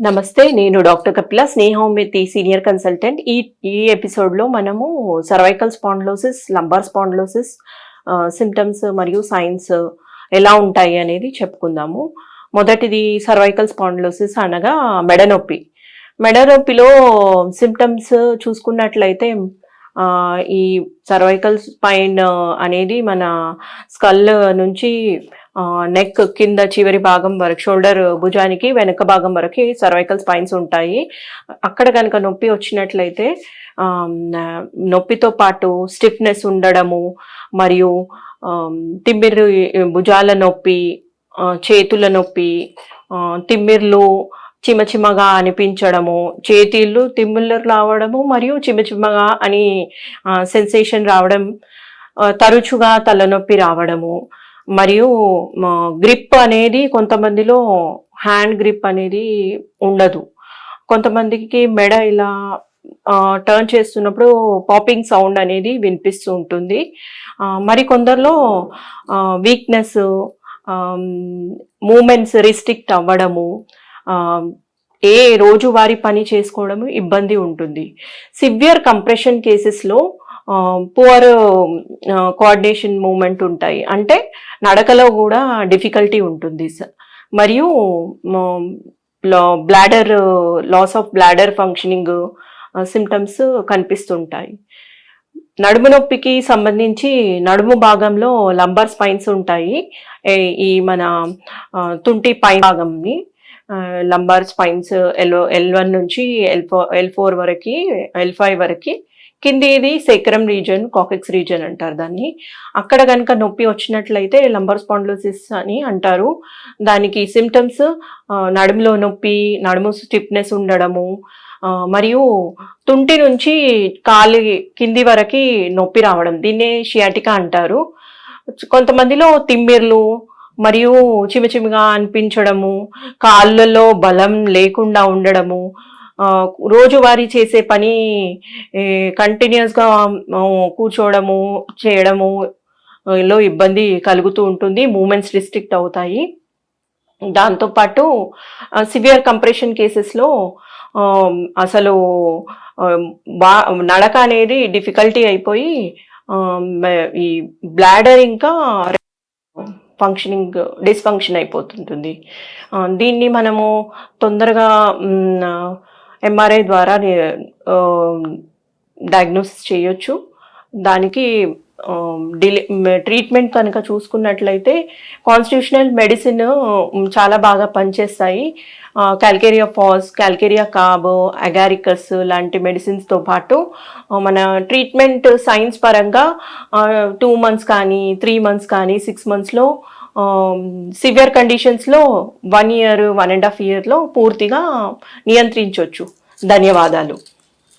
నమస్తే నేను doctor Kapila స్నేహోమితి senior consultant. ఈ ఈ ఎపిసోడ్లో మనము cervical spondylosis lumbar spondylosis symptoms మరియు సైన్స్ ఎలా ఉంటాయి అనేది చెప్పుకుందాము. మొదటిది సర్వైకల్ స్పాండ్లోసిస్ అనగా మెడనొప్పి. మెడనొప్పిలో సిమ్టమ్స్ చూసుకున్నట్లయితే ఈ సర్వైకల్ స్పైన్ అనేది మన స్కల్ నుంచి నెక్ కింద చివరి భాగం వరకు షోల్డర్ భుజానికి వెనక భాగం వరకు సర్వైకల్ స్పైన్స్ ఉంటాయి. అక్కడ కనుక నొప్పి వచ్చినట్లయితే నొప్పితో పాటు స్టిఫ్నెస్ ఉండడము మరియు ఆ, తిమ్మిరి భుజాల నొప్పి చేతుల నొప్పి తిమ్మిర్లు చిమచిమగా అనిపించడము చేతిళ్ళు తిమ్మిళ్ళు రావడము మరియు చిమచిమగా అని సెన్సేషన్ రావడం తరచుగా తలనొప్పి రావడము మరియు గ్రిప్ అనేది కొంతమందిలో హ్యాండ్ గ్రిప్ అనేది ఉండదు. కొంతమందికి మెడ ఇలా టర్న్ చేస్తున్నప్పుడు పాపింగ్ సౌండ్ అనేది వినిపిస్తూ ఉంటుంది. మరి కొందరిలో వీక్నెస్ మూమెంట్స్ రిస్ట్రిక్ట్ అవ్వడము ఏ రోజువారీ పని చేసుకోవడము ఇబ్బంది ఉంటుంది. సివియర్ కంప్రెషన్ కేసెస్లో పువర్ కోఆర్డినేషన్ మూమెంట్ ఉంటాయి. అంటే నడకలో కూడా డిఫికల్టీ ఉంటుంది మరియు bladder loss of bladder functioning symptoms కనిపిస్తుంటాయి. నడుము నొప్పికి సంబంధించి నడుము భాగంలో లంబర్ స్పైన్స్ ఉంటాయి. ఈ మన తుంటి పై భాగంని lumbar spines L L one నుంచి ఎల్ ఫోర్ ఎల్ ఫోర్ వరకు ఎల్ ఫైవ్ వరకు. కింది ఇది సేక్రమ్ రీజన్ కాకెక్స్ రీజన్ అంటారు దాన్ని. అక్కడ కనుక నొప్పి వచ్చినట్లయితే లంబర్ స్పాండ్లోసిస్ అని అంటారు. దానికి సిమ్టమ్స్ నడుములో నొప్పి నడుము స్టిఫ్నెస్ ఉండడము మరియు తుంటి నుంచి కాలి కింది వరకు నొప్పి రావడం. దీన్నే షియాటికా అంటారు. కొంతమందిలో తిమ్మిర్లు మరియు చిమచిమిగా అనిపించడము కాళ్ళలో బలం లేకుండా ఉండడము రోజువారీ చేసే పని కంటిన్యూస్గా కూర్చోవడము చేయడము లో ఇబ్బంది కలుగుతూ ఉంటుంది మూమెంట్స్ రిస్ట్రిక్ట్ అవుతాయి. దాంతోపాటు సివియర్ కంప్రెషన్ కేసెస్లో అసలు బా నడక అనేది డిఫికల్టీ అయిపోయి ఈ బ్లాడర్ ఇంకా ఫంక్షనింగ్ డిస్ఫంక్షన్ అయిపోతుంటుంది. దీన్ని మనము తొందరగా ఎంఆర్ఐ ద్వారా డయాగ్నోసిస్ చేయొచ్చు. దానికి డిలే ట్రీట్మెంట్ కనుక చూసుకున్నట్లయితే కాన్స్టిట్యూషనల్ మెడిసిన్ చాలా బాగా పనిచేస్తాయి. Calcarea phos calcarea carb agaricus లాంటి మెడిసిన్స్తో పాటు మన ట్రీట్మెంట్ సైన్స్ పరంగా టూ మంత్స్ కానీ త్రీ మంత్స్ కానీ సిక్స్ మంత్స్లో సివియర్ కండిషన్స్లో one year one and half ఇయర్లో పూర్తిగా నియంత్రించవచ్చు ధన్యవాదాలు.